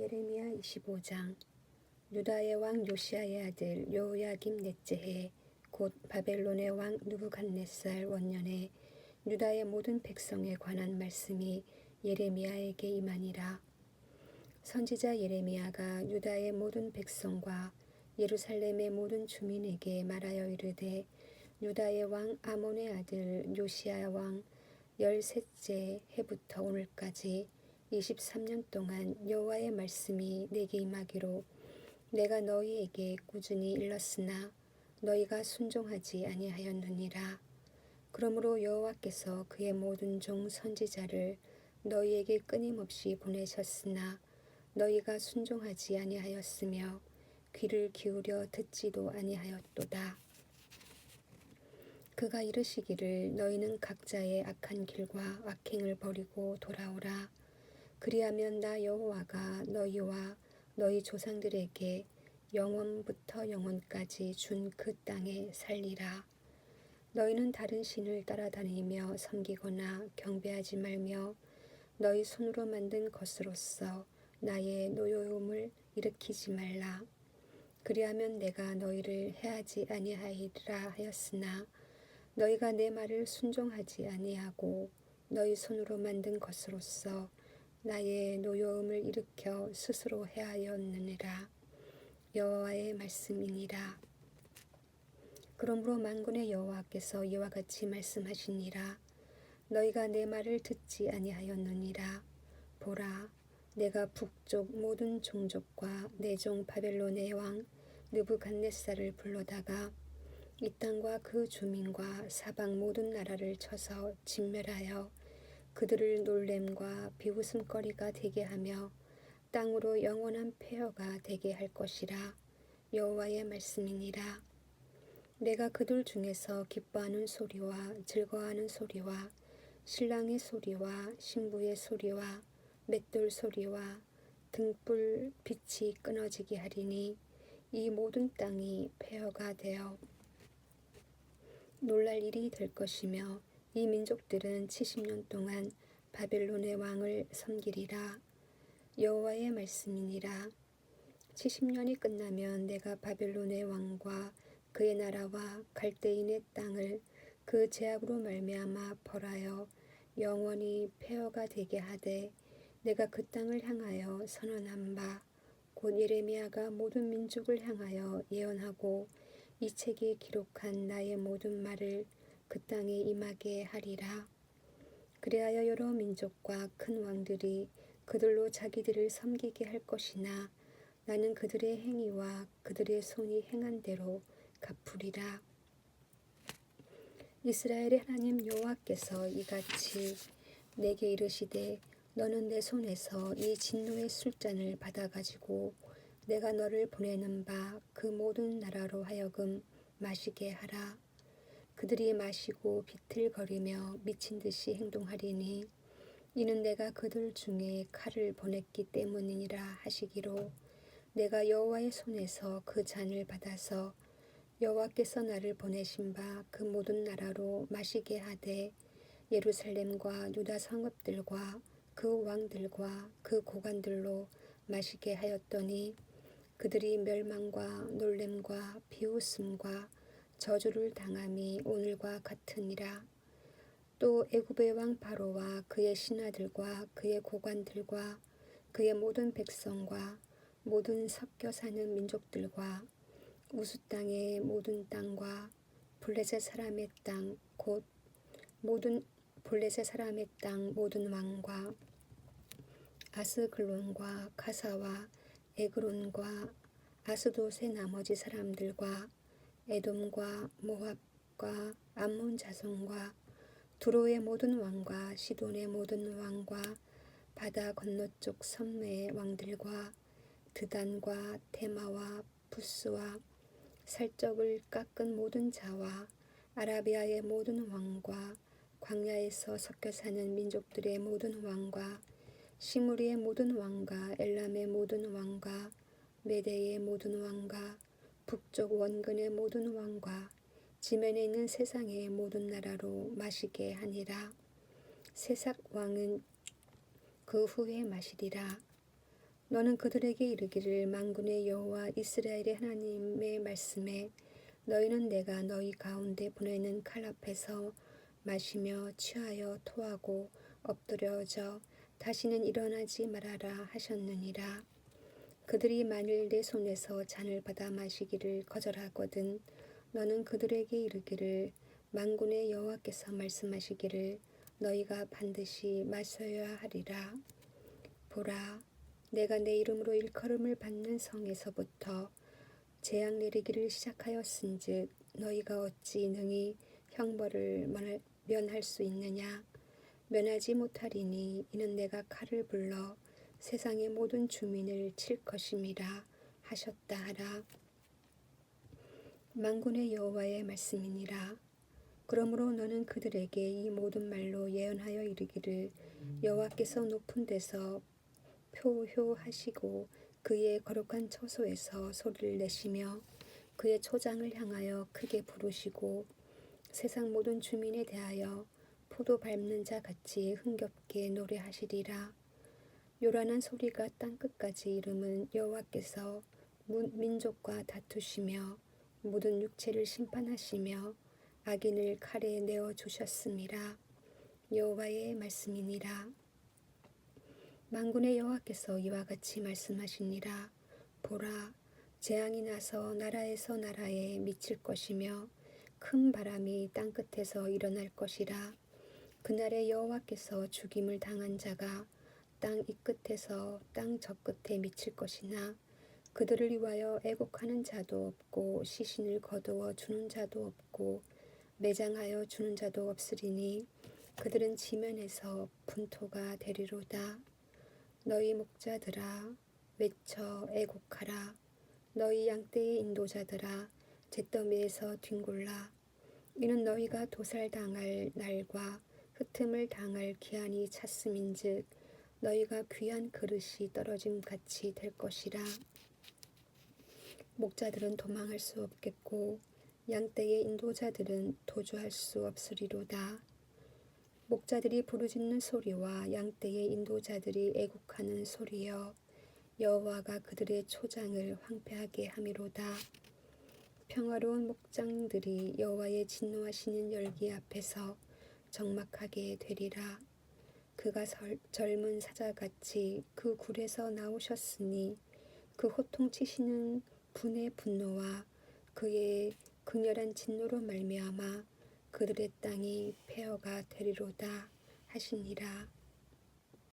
예레미야 25장 유다의 왕 요시아의 아들 요야김 넷째 해 곧 바벨론의 왕 누부갓네살 원년에 유다의 모든 백성에 관한 말씀이 예레미야에게 임하니라. 선지자 예레미야가 유다의 모든 백성과 예루살렘의 모든 주민에게 말하여 이르되 유다의 왕 아몬의 아들 요시아 왕 열셋째 해부터 오늘까지 23년 동안 여호와의 말씀이 내게 임하기로 내가 너희에게 꾸준히 일렀으나 너희가 순종하지 아니하였느니라. 그러므로 여호와께서 그의 모든 종 선지자를 너희에게 끊임없이 보내셨으나 너희가 순종하지 아니하였으며 귀를 기울여 듣지도 아니하였도다. 그가 이르시기를 너희는 각자의 악한 길과 악행을 버리고 돌아오라 그리하면 나 여호와가 너희와 너희 조상들에게 영원부터 영원까지 준 그 땅에 살리라. 너희는 다른 신을 따라다니며 섬기거나 경배하지 말며 너희 손으로 만든 것으로서 나의 노여움을 일으키지 말라. 그리하면 내가 너희를 해하지 아니하리라 하였으나 너희가 내 말을 순종하지 아니하고 너희 손으로 만든 것으로서 나의 노여움을 일으켜 스스로 해하였느니라. 여호와의 말씀이니라. 그러므로 만군의 여호와께서 이와 같이 말씀하시니라. 너희가 내 말을 듣지 아니하였느니라. 보라 내가 북쪽 모든 종족과 내종 바벨론의 왕 느부갓네살을 불러다가 이 땅과 그 주민과 사방 모든 나라를 쳐서 진멸하여 그들을 놀램과 비웃음거리가 되게 하며 땅으로 영원한 폐허가 되게 할 것이라 여호와의 말씀이니라. 내가 그들 중에서 기뻐하는 소리와 즐거워하는 소리와 신랑의 소리와 신부의 소리와 맷돌 소리와 등불 빛이 끊어지게 하리니 이 모든 땅이 폐허가 되어 놀랄 일이 될 것이며 이 민족들은 70년 동안 바벨론의 왕을 섬기리라. 여호와의 말씀이니라. 70년이 끝나면 내가 바벨론의 왕과 그의 나라와 갈대인의 땅을 그 제약으로 말미암아 벌하여 영원히 폐허가 되게 하되 내가 그 땅을 향하여 선언한 바 곧 예레미야가 모든 민족을 향하여 예언하고 이 책에 기록한 나의 모든 말을 그 땅에 임하게 하리라. 그리하여 여러 민족과 큰 왕들이 그들로 자기들을 섬기게 할 것이나 나는 그들의 행위와 그들의 손이 행한 대로 갚으리라. 이스라엘의 하나님 여호와께서 이같이 내게 이르시되 너는 내 손에서 이 진노의 술잔을 받아 가지고 내가 너를 보내는 바 그 모든 나라로 하여금 마시게 하라. 그들이 마시고 비틀거리며 미친 듯이 행동하리니 이는 내가 그들 중에 칼을 보냈기 때문이니라 하시기로 내가 여호와의 손에서 그 잔을 받아서 여호와께서 나를 보내신 바 그 모든 나라로 마시게 하되 예루살렘과 유다 성읍들과 그 왕들과 그 고관들로 마시게 하였더니 그들이 멸망과 놀램과 비웃음과 저주를 당함이 오늘과 같으니라. 또 애굽의 왕 바로와 그의 신하들과 그의 고관들과 그의 모든 백성과 모든 섞여 사는 민족들과 우수 땅의 모든 땅과 블레셋 사람의 땅 곧 모든 블레셋 사람의 땅 모든 왕과 아스글론과 가사와 에그론과 아스돗의 나머지 사람들과 에돔과 모압과 암몬 자손과 두로의 모든 왕과 시돈의 모든 왕과 바다 건너쪽 선매의 왕들과 드단과 테마와 부스와 살적을 깎은 모든 자와 아라비아의 모든 왕과 광야에서 섞여 사는 민족들의 모든 왕과 시무리의 모든 왕과 엘람의 모든 왕과 메대의 모든 왕과 북쪽 원근의 모든 왕과 지면에 있는 세상의 모든 나라로 마시게 하니라. 세삭 왕은 그 후에 마시리라. 너는 그들에게 이르기를 만군의 여호와 이스라엘의 하나님의 말씀에 너희는 내가 너희 가운데 보내는 칼 앞에서 마시며 취하여 토하고 엎드려져 다시는 일어나지 말아라 하셨느니라. 그들이 만일 내 손에서 잔을 받아 마시기를 거절하거든 너는 그들에게 이르기를 만군의 여호와께서 말씀하시기를 너희가 반드시 마셔야 하리라. 보라, 내가 내 이름으로 일컬음을 받는 성에서부터 재앙 내리기를 시작하였은즉 너희가 어찌 능히 형벌을 면- 면할 수 있느냐? 면하지 못하리니 이는 내가 칼을 불러 세상의 모든 주민을 칠 것임이라 하셨다 하라. 만군의 여호와의 말씀이니라. 그러므로 너는 그들에게 이 모든 말로 예언하여 이르기를 여호와께서 높은 데서 표효하시고 그의 거룩한 처소에서 소리를 내시며 그의 초장을 향하여 크게 부르시고 세상 모든 주민에 대하여 포도 밟는 자 같이 흥겹게 노래하시리라. 요란한 소리가 땅 끝까지 이름은 여호와께서 문- 민족과 다투시며 모든 육체를 심판하시며 악인을 칼에 내어 주셨음이라 여호와의 말씀이니라. 만군의 여호와께서 이와 같이 말씀하시니라. 보라 재앙이 나서 나라에서 나라에 미칠 것이며 큰 바람이 땅 끝에서 일어날 것이라. 그날에 여호와께서 죽임을 당한 자가 땅 이 끝에서 땅 저 끝에 미칠 것이나 그들을 위하여 애곡하는 자도 없고 시신을 거두어 주는 자도 없고 매장하여 주는 자도 없으리니 그들은 지면에서 분토가 되리로다. 너희 목자들아 외쳐 애곡하라 너희 양떼의 인도자들아 잿더미에서 뒹굴라 이는 너희가 도살당할 날과 흩음을 당할 기한이 찼음인즉 너희가 귀한 그릇이 떨어짐 같이 될 것이라 목자들은 도망할 수 없겠고 양떼의 인도자들은 도주할 수 없으리로다 목자들이 부르짖는 소리와 양떼의 인도자들이 애곡하는 소리여 여호와가 그들의 초장을 황폐하게 함이로다. 평화로운 목장들이 여호와의 진노하시는 열기 앞에서 적막하게 되리라. 그가 설, 젊은 사자같이 그 굴에서 나오셨으니 그 호통치시는 분의 분노와 그의 극렬한 진노로 말미암아 그들의 땅이 폐허가 되리로다 하시니라.